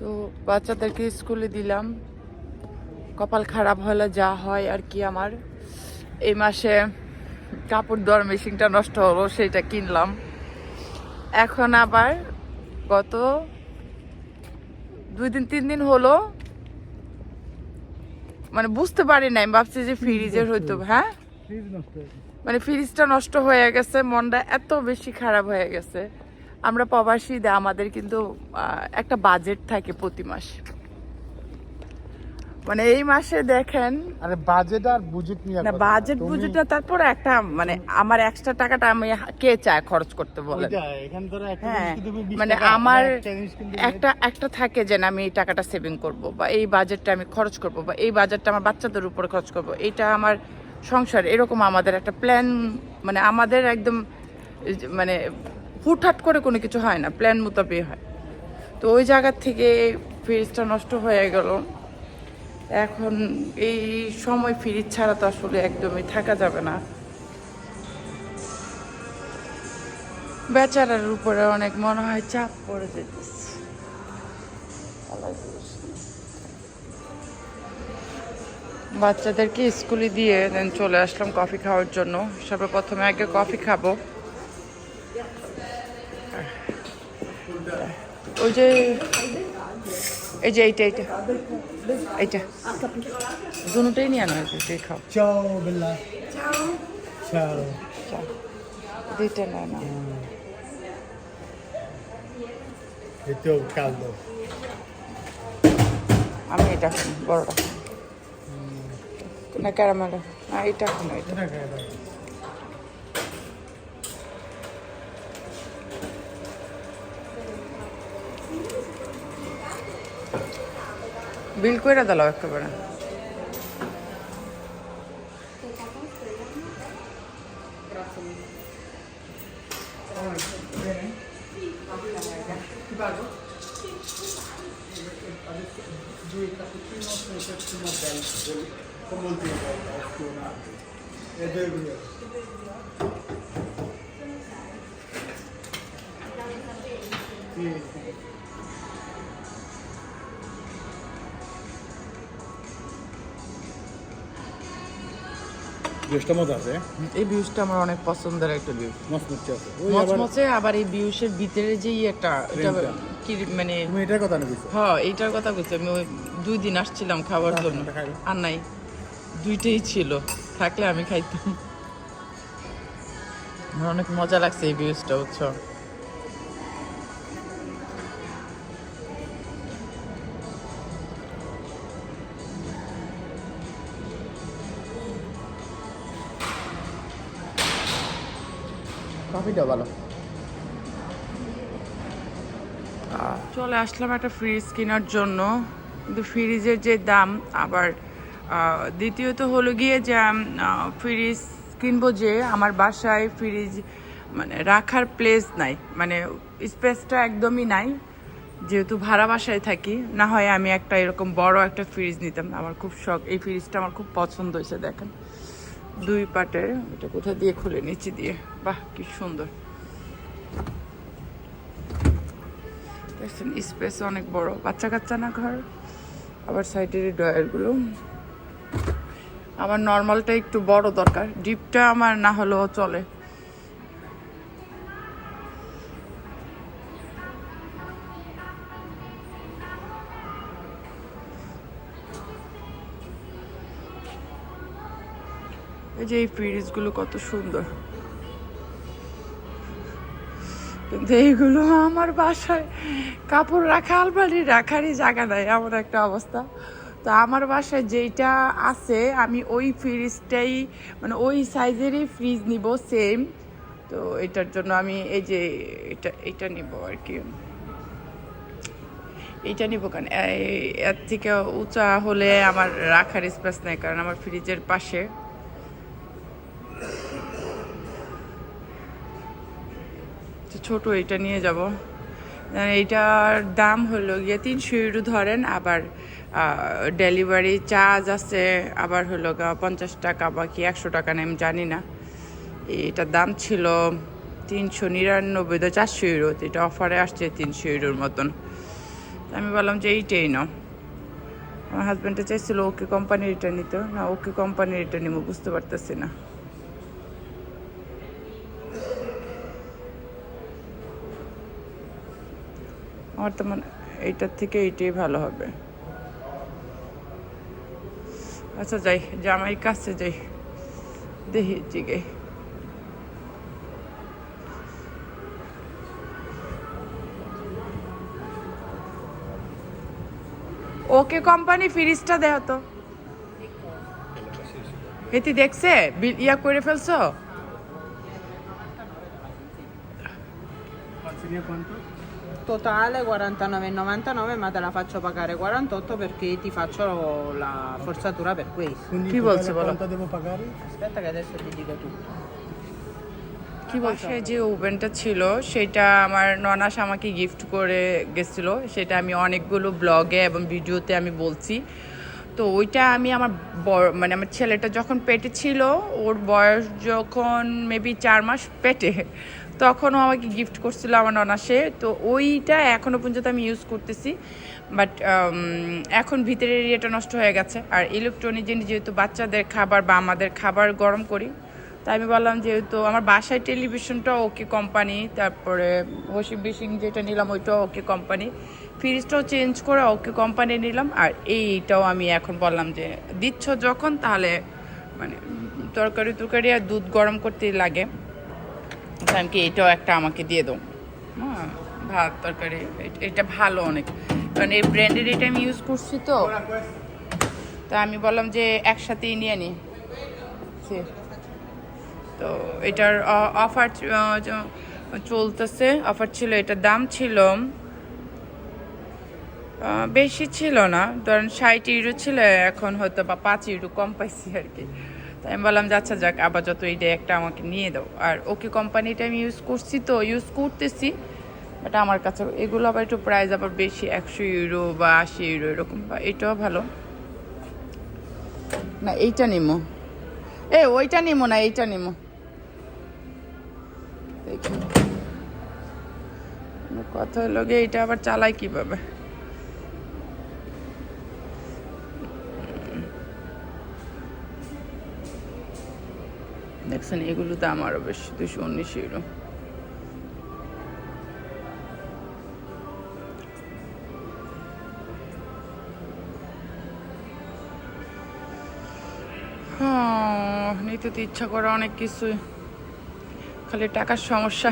তো বাচ্চাদেরকে স্কুলে দিলাম। কপাল খারাপ হলে যা হয় আর কি আমার। এই মাসে কাপড় ধোয়ার মেশিনটা নষ্ট হলো সেটা কিনলাম। এখন আবার গত দুই দিন তিন দিন হলো। মানে বুঝতে পারি নাই আমি ভাবছি যে ফ্রিজের হয়তো হ্যাঁ মানে ফ্রিজটা নষ্ট হয়ে গেছে মনটা এত বেশি খারাপ হয়ে গেছে। আমরা প্রবাসী দে আমাদের কিন্তু একটা বাজেট থাকে প্রতি মাসে মানে এই মাসে দেখেন আরে বাজেট আর বুজেট নিয়ে না। বাজেট তুমি- বুঝেটা তারপরে একটা মানে আমার এক্সট্রা টাকাটা আমি কে চায় খরচ করতে একটা হ্যাঁ জিনিস কি তুমি 20 মানে আমার একটা একটা একটা থাকে যে আমি এই টাকাটা সেভিং করব বা এই বাজেটটা আমি খরচ করব বা এই বাজেটটা আমার বাচ্চাদের উপরে খরচ করব এটা আমার সংসার এরকম আমাদের একটা প্ল্যান মানে আমাদের একদম মানে হুটহাট করে কোনো কিছু হয় না প্ল্যান মোতাবেক হয়। তো ওই জায়গার থেকে ফ্রিজটা নষ্ট হয়ে গেল। এখন এই সময় ফ্রিজ ছাড়া তো আসলে একদমই থাকা যাবে না। বেচারার উপরে অনেক মনে হয় চাপ পড়ে যেতেছে। বাচ্চাদেরকে স্কুলে দিয়ে দেন চলে আসলাম কফি খাওয়ার জন্য। সর্বপ্রথমে আগে কফি খাব। ওই যে এই যে এইটা এইটা এইটা। দুটোই নিয়ে আনা হয়েছে খাও। চাও বেলা চাও। দুইটা না না এই কালো আমি এটা খাই বড়টা। না ক্যারামেল না এটা খাই এটা এটা খাই দাও। বিল করে দিলাম একেবারে মজা আছে? এই আমার অনেক পছন্দের একটা ভিউ মচমচে আছে। মচমচে আবার এই ভিউসের ভিতরে যে একটা এটা কি মানে তুমি এটার কথা হ্যাঁ এইটার কথা বলছি আমি ওই দুই দিন আসছিলাম খাওয়ার হ্যাঁ, জন্য। আর নাই। দুইটাই ছিল। থাকলে আমি খাইতাম। আমার অনেক মজা লাগছে এই ভিউজটা বুঝছ ভালো। চলে আসলাম একটা ফ্রিজ কেনার জন্য। কিন্তু ফ্রিজের যে দাম, আবার দ্বিতীয়ত হলো গিয়ে যে ফ্রিজ কিনবো যে, আমার বাসায় ফ্রিজ মানে রাখার প্লেস নাই। মানে স্পেসটা একদমই নাই। যেহেতু ভাড়া বাসায় থাকি, না হয় আমি একটা এরকম বড় একটা ফ্রিজ নিতাম। আমার খুব শখ, এই ফ্রিজটা আমার খুব পছন্দ হয়েছে, দেখেন। দুই পাটের, এটা কোথা দিয়ে খুলে নিচে দিয়ে? বাহ, কি সুন্দর। দেখছেন স্পেস অনেক বড়। বাচ্চা কাচ্চা না ঘর, আবার সাইডের ডয়ারগুলো আমার নর্মালটা একটু বড় দরকার ডিপটা আমার না হলেও চলে। এই যে এই ফ্রিজগুলো কত সুন্দর। কিন্তু এইগুলো আমার বাসায় কাপড় রাখা, আলমারি রাখারই জায়গা নাই, এমন একটা অবস্থা। তো আমার বাসায় যেইটা আছে, আমি ওই ফ্রিজটাই মানে ওই সাইজেরই ফ্রিজ নিব সেম তো এটার জন্য আমি এই যে এটা এটা নিব আর কি। এইটা নিব এই- এর থেকে উঁচা হলে আমার রাখার স্পেস নেই, কারণ আমার ফ্রিজের পাশে। ছোট, এটা নিয়ে যাব। এইটার দাম হলো গিয়ে তিনশো ইউরো ধরেন, আবার ডেলিভারি চার্জ আছে, আবার হলো গা পঞ্চাশ টাকা বা কি একশো টাকা না, আমি জানি না। এটার দাম ছিল তিনশো নিরানব্বই, তো চারশো ইউরো এটা অফারে আসছে তিনশো ইউরোর মতন। আমি বললাম যে এইটাই নাও। আমার হাজব্যান্ডটা চাইছিল ওকে কোম্পানির এটা নিতে, না ওকে কোম্পানির এটা নিব, বুঝতে পারতেছি না। আমার তো মনে এইটার থেকে এইটাই ভালো হবে। আচ্ছা যাই জামাই কাছে যাই। দেখি, জিগে। ওকে কোম্পানি ফ্রিজটা দেহ তো। এটি দেখছে? ইয়া করে ফেলছো? Totale 49,99 ma te la faccio pagare 48 perché ti faccio la forzatura per questo. Quindi Chi vuol vuole? quanto devo pagare? Aspetta che adesso ti dico tutto. কি বলছে যে ওভেনটা ছিল সেটা আমার ননাস আমাকে গিফট করে গেছিল সেটা আমি অনেকগুলো ব্লগে এবং ভিডিওতে আমি বলছি তো ওইটা আমি আমার বড় মানে আমার ছেলেটা যখন পেটে ছিল ওর বয়স যখন মেবি চার মাস পেটে তখনও আমাকে গিফট করছিল আমার ননাসে তো ওইটা এখনও পর্যন্ত আমি ইউজ করতেছি। বাট এখন ভিতরের এরিয়াটা নষ্ট হয়ে গেছে। আর ইলেকট্রনিক জিনিস যেহেতু বাচ্চাদের খাবার বা আমাদের খাবার গরম করি, তাই আমি বললাম যেহেতু আমার বাসায় টেলিভিশনটা ওকে কোম্পানি তারপরে ওয়াশিং মেশিন যেটা নিলাম ওইটাও ওকে কোম্পানি ফ্রিজটাও চেঞ্জ করে ওকে কোম্পানি নিলাম। আর এইটাও আমি এখন বললাম যে, দিচ্ছ যখন তাহলে মানে তরকারি তরকারি আর দুধ গরম করতে লাগে। আমি কি এটাও একটা আমাকে দিয়ে দাও। হ্যাঁ ভাত তরকারি, এটা ভালো অনেক। কারণ এই ব্র্যান্ডের এটা আমি ইউজ করছি তো। তা আমি বললাম যে একসাথেই নিয়ে নিই তো এটার অফার চলতেছে। অফার ছিল, এটার দাম ছিল বেশি ছিল না। ধরেন ষাট ইউরো ছিল, এখন হয়তো বা পাঁচ ইউরো কম পাইছি আর কি। আমি বললাম যে আচ্ছা যাক আবার যত এইটা একটা আমাকে নিয়ে দাও। আর ওকে কোম্পানিটা আমি ইউজ করছি তো ইউজ করতেছি বাট আমার কাছে এগুলো আবার একটু প্রাইস আবার বেশি, একশো ইউরো বা আশি ইউরো এরকম বা এটাও ভালো। না, এইটা নিমো। এ, ওইটা নিমো না, এইটা নিমো। কথা হলো গিয়ে এটা আবার চালাই কীভাবে? দেখছেন এগুলো দাম আরও বেশি দুশো উনিশ ইউরো হ্যাঁ, নিতে তো ইচ্ছা করে অনেক কিছুই। খালি টাকার সমস্যা।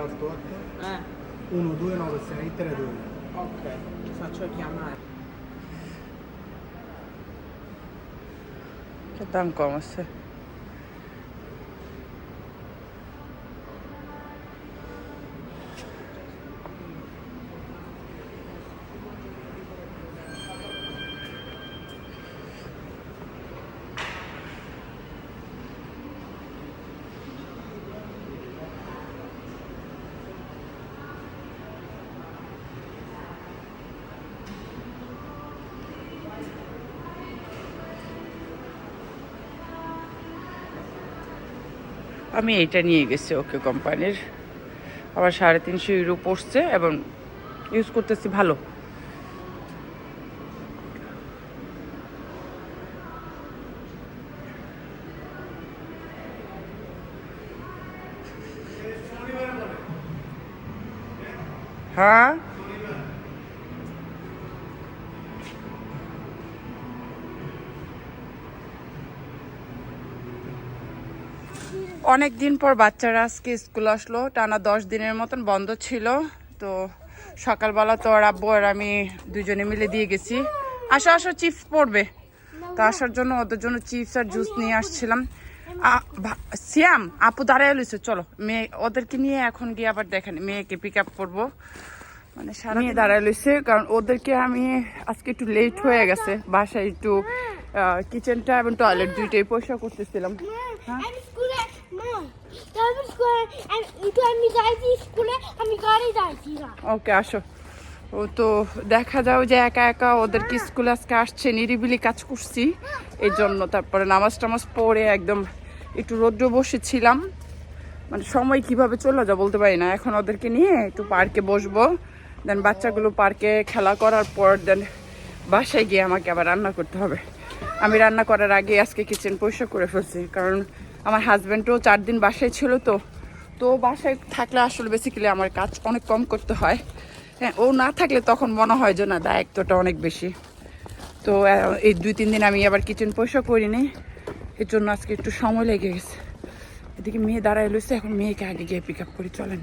08 eh. 129632. Ok, ti faccio chiamare. Che danno come se? আমি এইটা নিয়ে গেছি ওকে কোম্পানির। আবার সাড়ে তিনশো ইউরো পড়ছে এবং ইউজ করতেছি ভালো। হ্যাঁ? অনেক দিন পর বাচ্চারা আজকে স্কুল আসলো। টানা দশ দিনের মতন বন্ধ ছিল। তো সকালবেলা তো আর আব্বু আর আমি দুজনে মিলে দিয়ে গেছি। আসো আসো চিপস পড়বে তো আসার জন্য ওদের জন্য চিপস আর জুস নিয়ে আসছিলাম। সিয়াম আপু দাঁড়ায় লইছে চলো। মেয়ে ওদেরকে নিয়ে এখন গিয়ে আবার দেখেন মেয়েকে পিক আপ করব। মানে সারা নিয়ে দাঁড়ায় লইছে কারণ ওদেরকে আমি আজকে একটু লেট হয়ে গেছে। বাসায় একটু কিচেনটা এবং টয়লেট দুইটাই পরিষ্কার করতেছিলাম। স্কুলে ওকে, আসো। ও তো দেখা যাও যে একা একা ওদেরকে স্কুলে আজকে আসছে, নিরিবিলি কাজ করছি। এই জন্য তারপরে নামাজ টামাজ পড়ে একদম একটু রোদ্র বসেছিলাম। মানে সময় কীভাবে চলে যা বলতে পারি না। এখন ওদেরকে নিয়ে একটু পার্কে বসবো। দেন বাচ্চাগুলো পার্কে খেলা করার পর দেন বাসায় গিয়ে আমাকে আবার রান্না করতে হবে। আমি রান্না করার আগে আজকে কিচেন পরিষ্কার করে ফেলছি। কারণ আমার হাজব্যান্ডও চার দিন বাসায় ছিল তো। তো বাসায় থাকলে আসলে বেসিক্যালি আমার কাজ অনেক কম করতে হয়। হ্যাঁ ও না থাকলে তখন মনে হয় যে, না, দায়িত্বটা অনেক বেশি। তো এই দুই, তিন দিন আমি আবার কিচেন পয়সা করিনি। এর জন্য আজকে একটু সময় লেগে গেছে। এদিকে মেয়ে দাঁড়ায় লইছে এখন মেয়েকে আগে গিয়ে পিক আপ করি, চলেন।